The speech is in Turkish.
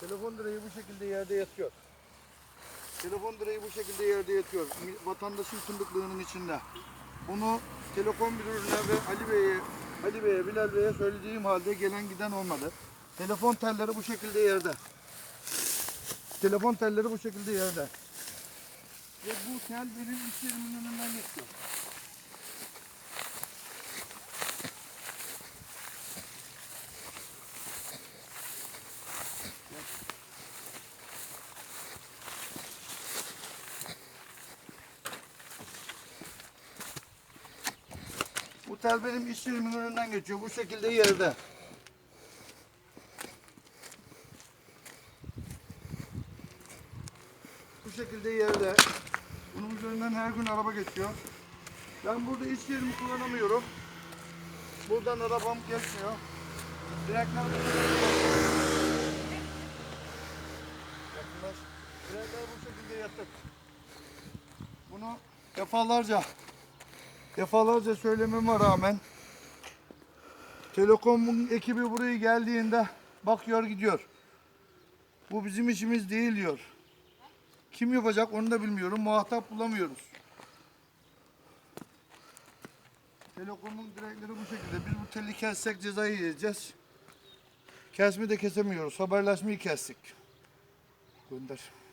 Telefon direği bu şekilde yerde yatıyor. Telefon direği bu şekilde yerde yatıyor. Vatandaşın fındıklığının içinde. Bunu Telekom müdürüne ve Ali Bey'e, Ali Bey'e, Bilal Bey'e söylediğim halde gelen giden olmadı. Telefon telleri bu şekilde yerde. Telefon telleri bu şekilde yerde. Ve bu tel benim iş yerimin önünden geçiyor. Bu tel benim iş yerimin önünden geçiyor. Bu şekilde yerde. Bu şekilde yerde. Bunun üzerinden her gün araba geçiyor. Ben burada iş yerimi kullanamıyorum. Buradan arabam geçmiyor. Direkler Yakınlaş. Direkler bu şekilde yatık. Bunu defalarca defalarca söylememe rağmen Telekom'un ekibi buraya geldiğinde bakıyor gidiyor. Bu bizim işimiz değil diyor. Kim yapacak onu da bilmiyorum. Muhatap bulamıyoruz. Telekom'un direkleri bu şekilde. Biz bu teli kessek cezayı yiyeceğiz. Kesme de kesemiyoruz. Haberleşmeyi kestik. Gönder.